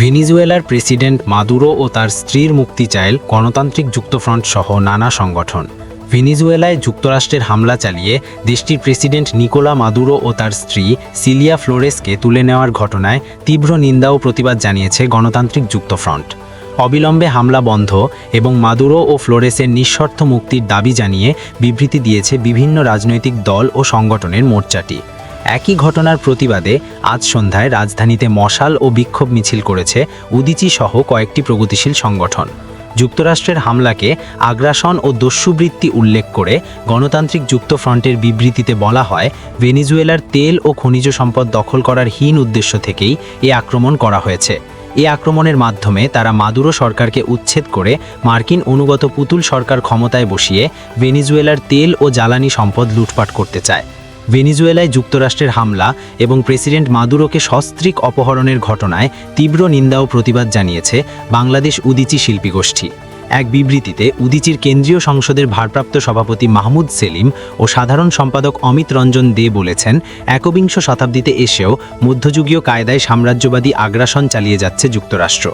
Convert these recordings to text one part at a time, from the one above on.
ভেনিজুয়েলার president Maduro ও তার স্ত্রীর মুক্তি চাইল গণতান্ত্রিক যুক্তফ্রন্ট সহ নানা সংগঠন। ভেনিজুয়েলায় যুক্তরাষ্ট্রের হামলা চালিয়ে দেশটির প্রেসিডেন্ট নিকোলা মাদুরো ও তার স্ত্রী সিলিয়া ফ্লোরেসকে তুলে নেওয়ার ঘটনায় তীব্র নিন্দা ও প্রতিবাদ জানিয়েছে গণতান্ত্রিক যুক্তফ্রন্ট। অবিলম্বে হামলা বন্ধ এবং মাদুরো ও ফ্লোরেসের নিঃশর্ত মুক্তির দাবি জানিয়ে বিবৃতি দিয়েছে বিভিন্ন রাজনৈতিক দল ও সংগঠনের মোর্চাটি। একই ঘটনার প্রতিবাদে আজ সন্ধ্যায় রাজধানীতে মশাল ও বিক্ষোভ মিছিল করেছে উদিচি সহ কয়েকটি প্রগতিশীল সংগঠন। যুক্তরাষ্ট্রের হামলাকে আগ্রাসন ও দস্যুবৃত্তি উল্লেখ করে গণতান্ত্রিক যুক্তফ্রন্টের বিবৃতিতে বলা হয়, ভেনিজুয়েলার তেল ও খনিজ সম্পদ দখল করার হীন উদ্দেশ্য থেকেই এ আক্রমণ করা হয়েছে। এ আক্রমণের মাধ্যমে তারা মাদুরো সরকারকে উচ্ছেদ করে মার্কিন অনুগত পুতুল সরকার ক্ষমতায় বসিয়ে ভেনিজুয়েলার তেল ও জ্বালানি সম্পদ লুটপাট করতে চায়। ভেনিজুয়েলায় যুক্তরাষ্ট্রের হামলা এবং প্রেসিডেন্ট মাদুরোকে সস্ত্রীক অপহরণের ঘটনায় তীব্র নিন্দা ও প্রতিবাদ জানিয়েছে বাংলাদেশ উদিচি শিল্পী গোষ্ঠী এক বিবৃতিতে উদিচির কেন্দ্রীয় সংসদের ভারপ্রাপ্ত সভাপতি মাহমুদ সেলিম ও সাধারণ সম্পাদক অমিত রঞ্জন দে বলেছেন, একবিংশ শতাব্দীতে এসেও মধ্যযুগীয় কায়দায় সাম্রাজ্যবাদী আগ্রাসন চালিয়ে যাচ্ছে যুক্তরাষ্ট্র।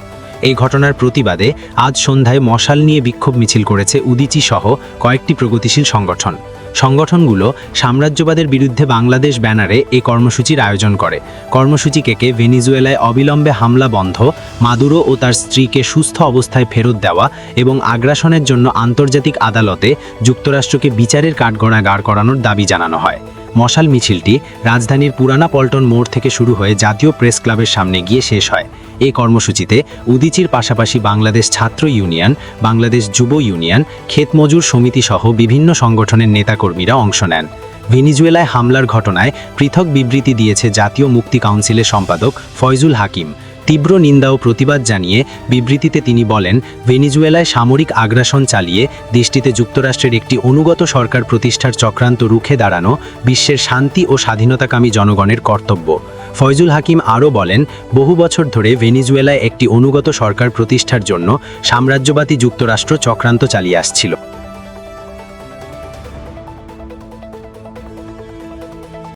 এই ঘটনার প্রতিবাদে আজ সন্ধ্যায় মশাল নিয়ে বিক্ষোভ মিছিল করেছে উদিচি সহ কয়েকটি প্রগতিশীল সংগঠন। সংগঠনগুলো সাম্রাজ্যবাদের বিরুদ্ধে বাংলাদেশ ব্যানারে এই কর্মসূচির আয়োজন করে। কর্মসূচিকে ভেনিজুয়েলায় অবিলম্বে হামলা বন্ধ, মাদুরো ও তার স্ত্রীকে সুস্থ অবস্থায় ফেরত দেওয়া এবং আগ্রাসনের জন্য আন্তর্জাতিক আদালতে যুক্তরাষ্ট্রকে বিচারের কাঠগড়া গাড় করানোর দাবি জানানো হয়। মশাল মিছিলটি রাজধানীর পুরানা পল্টন মোড় থেকে শুরু হয়ে জাতীয় প্রেস ক্লাবের সামনে গিয়ে শেষ হয়। এই কর্মসূচিতে উদিচির পাশাপাশি বাংলাদেশ ছাত্র ইউনিয়ন, বাংলাদেশ যুব ইউনিয়ন ক্ষেতমজুর সমিতি সহ বিভিন্ন সংগঠনের নেতাকর্মীরা অংশ নেন। ভেনিজুয়েলায় হামলার ঘটনায় পৃথক বিবৃতি দিয়েছে জাতীয় মুক্তি কাউন্সিলের সম্পাদক ফয়জুল হাকিম। তীব্র নিন্দা ও প্রতিবাদ জানিয়ে বিবৃতিতে তিনি বলেন, ভেনিজুয়েলায় সামরিক আগ্রাসন চালিয়ে দেশটিতে যুক্তরাষ্ট্রের একটি অনুগত সরকার প্রতিষ্ঠার চক্রান্ত রুখে দাঁড়ানো বিশ্বের শান্তি ও স্বাধীনতাকামী জনগণের কর্তব্য। ফয়জুল হাকিম আরও বলেন, বহু বছর ধরে ভেনিজুয়েলায় একটি অনুগত সরকার প্রতিষ্ঠার জন্য সাম্রাজ্যবাদী যুক্তরাষ্ট্র চক্রান্ত চালিয়ে আসছিল।